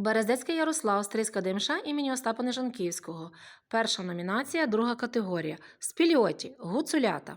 Берездецький Ярослав, Стрийська Демша імені Остапа Нежанківського. Перша номінація, друга категорія. Спільоті, гуцулята.